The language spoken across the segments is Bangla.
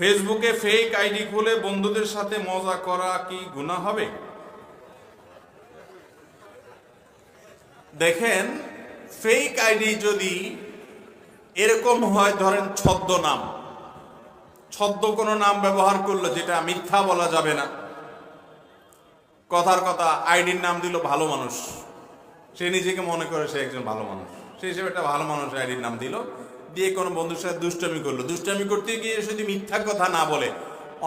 ফেসবুকে ফেক আইডি খুলে বন্ধুদের সাথে মজা করা কি গুনাহ হবে? দেখেন ফেক আইডি যদি এরকম হয়, ধরেন ছদ্ম নাম। ছদ্ম কোনো নাম ব্যবহার করল যেটা মিথ্যা বলা যাবে না। কথার কথা, আইডির নাম দিল ভালো মানুষ। সে নিজেকে মনে করে সে একজন ভালো মানুষ। সে হিসেবে একটা ভালো মানুষ আইডির নাম দিল। দিয়ে কোনো বন্ধুর সাথে দুষ্টমি করল। দুষ্টমি করতে গিয়ে যদি মিথ্যা কথা না বলে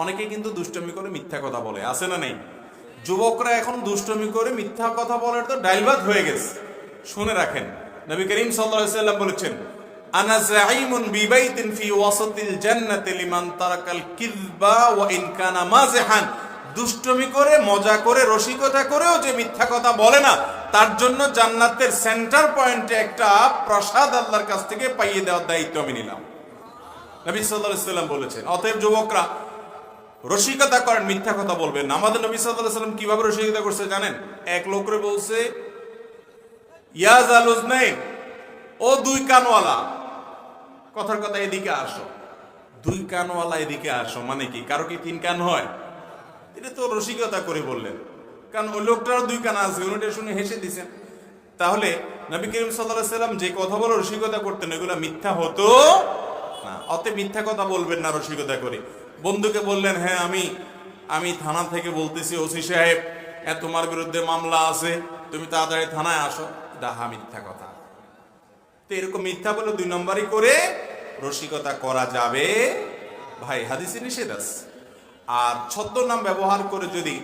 অনেকে কিন্তু দুষ্টামি করে মিথ্যা কথা বলে, আছে না নেই? যুবকরা এখন দুষ্টমি করে মিথ্যা কথা বলার তো ডাইলবাদ হয়ে গেছে। শুনে রাখেন, নবী করিম সাল্লাম বলেছেন ওয়া দুষ্টমি করে, মজা করে, রসিকতা করেও যে মিথ্যা কথা বলে না তার জন্য জান্নাতের সেন্টার পয়েন্টে একটা প্রসাদ আল্লাহর কাছ থেকে পাইয়ে দেওয়ার দায়িত্ব আমি নিলাম। নবী সাল্লাম বলেছেন, অতএব যুবকরা, রসিকতা করেন, মিথ্যা কথা বলবেন। আমাদের নবী আলাইহি সাল্লাম কীভাবে রসিকতা করছে জানেন? এক লোকরে বলছে ইয়াজ আল ও দুই কানওয়ালা। কথার কথা এদিকে আসো। দুই কানওয়ালা এদিকে আসো মানে কি? কারও কি তিন কান হয়? এটা তো রসিকতা করে বললেন। কারণ ওই লোকটারও দুই কান আছে, উনিটা শুনে হেসে দিছেন। তাহলে নবী করিম সাল্লাল্লাহু সাল্লাম যে কথা বলে রসিকতা করতেন, এগুলো মিথ্যা হতো না। অত মিথ্যা কথা বলবেন না রসিকতা করে। বন্ধুকে বললেন হ্যাঁ আমি আমি থানা থেকে বলতেছি, ওসি সাহেব হ্যাঁ তোমার বিরুদ্ধে মামলা আছে, তুমি তাড়াতাড়ি থানায় আসো। দাহা মিথ্যা কথা। তো এরকম মিথ্যা বলে দুই নম্বরই করে রসিকতা করা যাবে। ভাই, হাদিসে নিষেধ আছে। আর ছদ্মনাম ব্যবহার করে যদি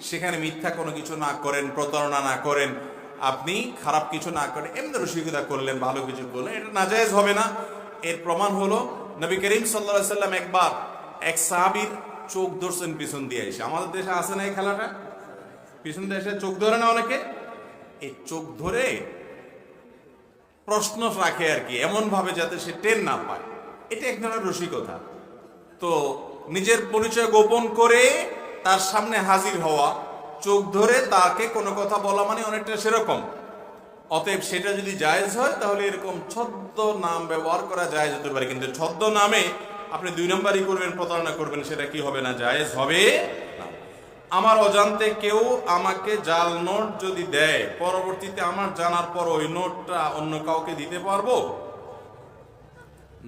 সেখানে মিথ্যা কোনো কিছু না করেন, প্রতারণা না করেন, আপনি খারাপ কিছু না করেন, এমনি রসিকতা করলেন, ভালো কিছু করলেন, এটা নাজায়েজ হবে না। এর প্রমাণ হলো, নবী করিম সাল্লা সাল্লাম একবার এক সাহাবির চোখ ধরছেন পিছন দিয়ে এসে। আমাদের দেশে আসে না এই খেলাটা? পিছন দিয়ে এসে চোখ ধরে না অনেকে? এই চোখ ধরে প্রশ্ন রাখে আর কি এমন ভাবে যাতে সে টেন না পায়। এটা এক ধরনের রসিকতা। তো নিজের পরিচয় গোপন করে তার সামনে হাজির হওয়া, চোখ ধরে তাকে কোনো কথা বলা মানে অনেকটা সেরকম। অতএব সেটা যদি জায়েজ হয়, তাহলে এরকম ছদ্ম নাম ব্যবহার করা জায়েজ হতে পারে। কিন্তু ছদ্ম নামে আপনি দুই নম্বরই করবেন, প্রতারণা করবেন, সেটা কি হবে না? জায়েজ হবে আমার অজান্তে কেউ আমাকে জাল নোট যদি দেয়, পরবর্তীতে আমার জানার পর ওই নোটটা অন্য কাউকে দিতে পারব?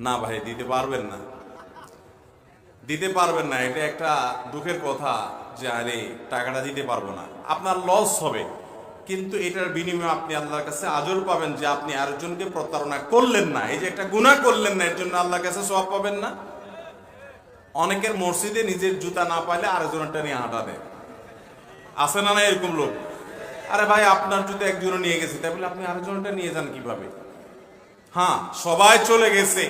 না ভাই, দিতে পারবেন না। দিতে পারবেন না, এটা একটা দুঃখের কথা যে, আরে, টাকাটা দিতে পারব না। আপনার লস হবে, কিন্তু এটার বিনিময়ে আপনি আল্লাহর কাছে আজর পাবেন যে, আপনি আরেকজনকে প্রতারণা করলেন না। এই যে একটা গুনাহ করলেন না, এর জন্য আল্লাহর কাছে সব পাবেন না। অনেকের মসজিদে নিজের জুতা না পাইলে আরেকজনটা নিয়ে হাঁটা দেয়। আছে না না এরকম লোক? আরে ভাই, আপনার জুতো একজনও নিয়ে গেছে, তাই বলে আপনি আরেকজনটা নিয়ে যান কীভাবে? হ্যাঁ সবাই চলে গেছে।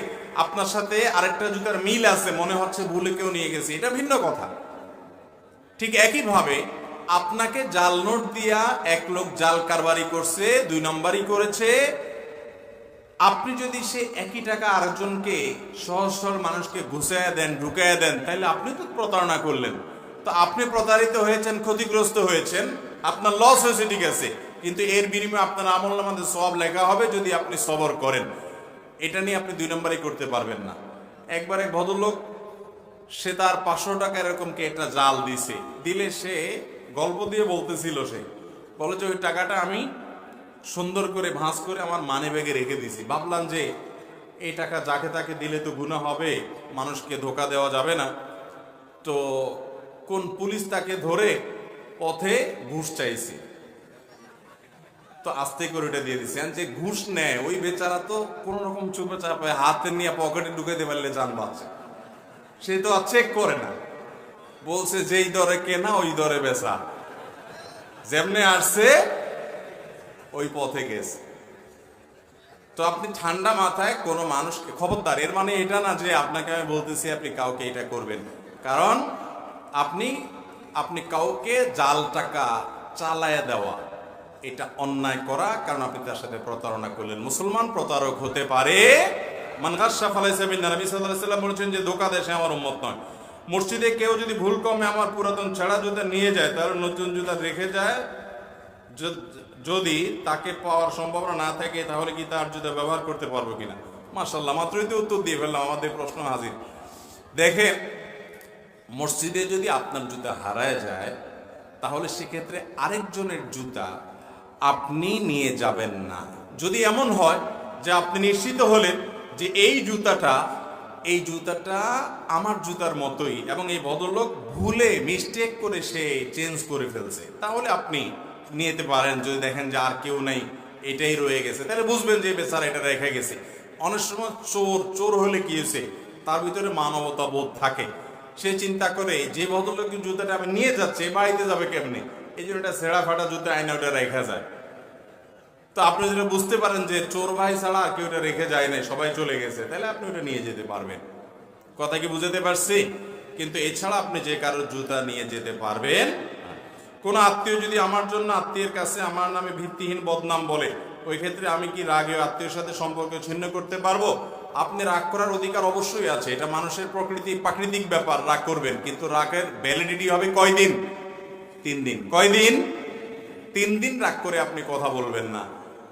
আপনার সাথে আরেকটা জুতার মিল আছে, মনে হচ্ছে ভুলে কেউ নিয়ে গেছে। এটা ভিন্ন কথা। ঠিক একইভাবে আপনাকে জাল নোট দিয়া এক লোক জাল কারবারি করছে, দুই নম্বরই করেছে। আপনি যদি সে একই টাকা আরেকজনকে সহজ সরল মানুষকে ঘুষাইয়া দেন, ঢুকাইয়া দেন তাহলে আপনি তো প্রতারণা করলেন। তো আপনি প্রতারিত হয়েছেন, ক্ষতিগ্রস্ত হয়েছেন, আপনার লস হয়েছে, ঠিক আছে। কিন্তু এর বিনিময়ে আপনার আমল নামাতে সব লেখা হবে যদি আপনি সবর করেন। এটা নিয়ে আপনি দুই নম্বরই করতে পারবেন না। একবার এক ভদ্রলোক, সে তার পাঁচশো টাকা এরকম কে একটা জাল দিছে। দিলে সে গল্প দিয়ে বলতেছিল সে, বলে যে ওই টাকাটা আমি সুন্দর করে ভাঁজ করে আমার মানি ব্যাগে রেখে দিছি। ভাবলাম যে এই টাকা যাকে তাকে দিলে তো গুণা হবে, মানুষকে ধোকা দেওয়া যাবে না। তো কোন পুলিশ তাকে ধরে পথে ঘুষ চাইছে। তো আস্তে করে ওটা দিয়ে দিছে। যে ঘুষ নেয়। ওই বেচারা তো কোন রকম চুপে চাপে, হাতে নিয়ে পকেটে ঢুকাইতে পারলে যান বাঁচে। সে তো আর চেক করে না। বলছে, যেই দরে কেনা, ওই দরে বেচা। যেমনে আসছে, ওই পথে গেছে। তো আপনি ঠান্ডা মাথায় কোনো মানুষকে, খবরদার, এর মানে এটা না যে আপনাকে আমি বলতেছি, আপনি কাউকে এটা করবেন কারণ আপনি আপনি কাউকে জাল টাকা চালায়া দেওয়া এটা অন্যায় করা, কারণ আপনি তার সাথে প্রতারণা করলেন। মুসলমান প্রতারক হতে পারে। মানগাসা ফালাইসাবিন নবী আলাইহি সাল্লাম বলেছেন যে, ধোকা দেশে আমার উম্মত নয়। মসজিদে কেউ যদি ভুল কমে আমার পুরাতন ছেঁড়া জুতা নিয়ে যায়, তাহলে নতুন জুতা রেখে যায়। যদি তাকে পাওয়ার সম্ভাবনা না থাকে, তাহলে কি তার জুতা ব্যবহার করতে পারব কিনা? মার্শাল্লাহ মাত্রই তো উত্তর দিয়ে ফেললাম, আমাদের প্রশ্ন হাজির। দেখেন, মসজিদে যদি আপনার জুতা হারায় যায়, তাহলে সেক্ষেত্রে আরেকজনের জুতা আপনি নিয়ে যাবেন না। যদি এমন হয় যে আপনি নিশ্চিত হলেন যে এই জুতাটা এই জুতাটা আমার জুতার মতোই এবং এই ভদ্রলোক ভুলে মিস্টেক করে সে চেঞ্জ করে ফেলছে, তাহলে আপনি নিয়ে যেতে পারেন। যদি দেখেন যে আর কেউ নেই, এটাই রয়ে গেছে, তাহলে বুঝবেন যে বেচারা এটা রেখে গেছে। অনেক সময় চোর চোর হলে কি হয়েছে? তার ভিতরে মানবতা বোধ থাকে। সে চিন্তা করে, যে ভদ্রলোকের জুতাটা আমি নিয়ে যাচ্ছে বাড়িতে যাবে কেমনি? এই জন্য এটা ছেঁড়া ফাটা জুতা আইনা ওটা রেখা যায়। তো আপনি যদি বুঝতে পারেন যে চোর ভাই ছাড়া কেউ এটা রেখে যায় না সবাই চলে গেছে, তাহলে আপনি ওটা নিয়ে যেতে পারবেন। কথা কি বুঝাতে পারছি? কিন্তু এছাড়া আপনি যে কারোর জুতা নিয়ে যেতে পারবেন। কোন আত্মীয় যদি আমার জন্য আত্মীয়ের কাছে আমার নামে ভিত্তিহীন বদনাম বলে, ওই ক্ষেত্রে আমি কি রাগে আত্মীয়ের সাথে সম্পর্ক ছিন্ন করতে পারব? আপনি রাগ করার অধিকার অবশ্যই আছে। এটা মানুষের প্রকৃতি, প্রাকৃতিক ব্যাপার, রাগ করবেন। কিন্তু রাগের ভ্যালিডিটি হবে কয়দিন? তিন দিন। কয়দিন? তিন দিন রাগ করে আপনি কথা বলবেন না।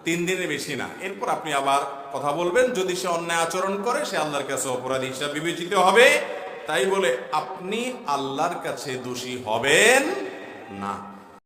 তিন দিনের বেশি না। এরপর আপনি আবার কথা বলবেন। যদি সে অন্যায় আচরণ করে, সে আল্লাহর কাছে অপরাধী হিসাবে বিবেচিত হবে। তাই বলে, আপনি আল্লাহর কাছে দোষী হবেন না।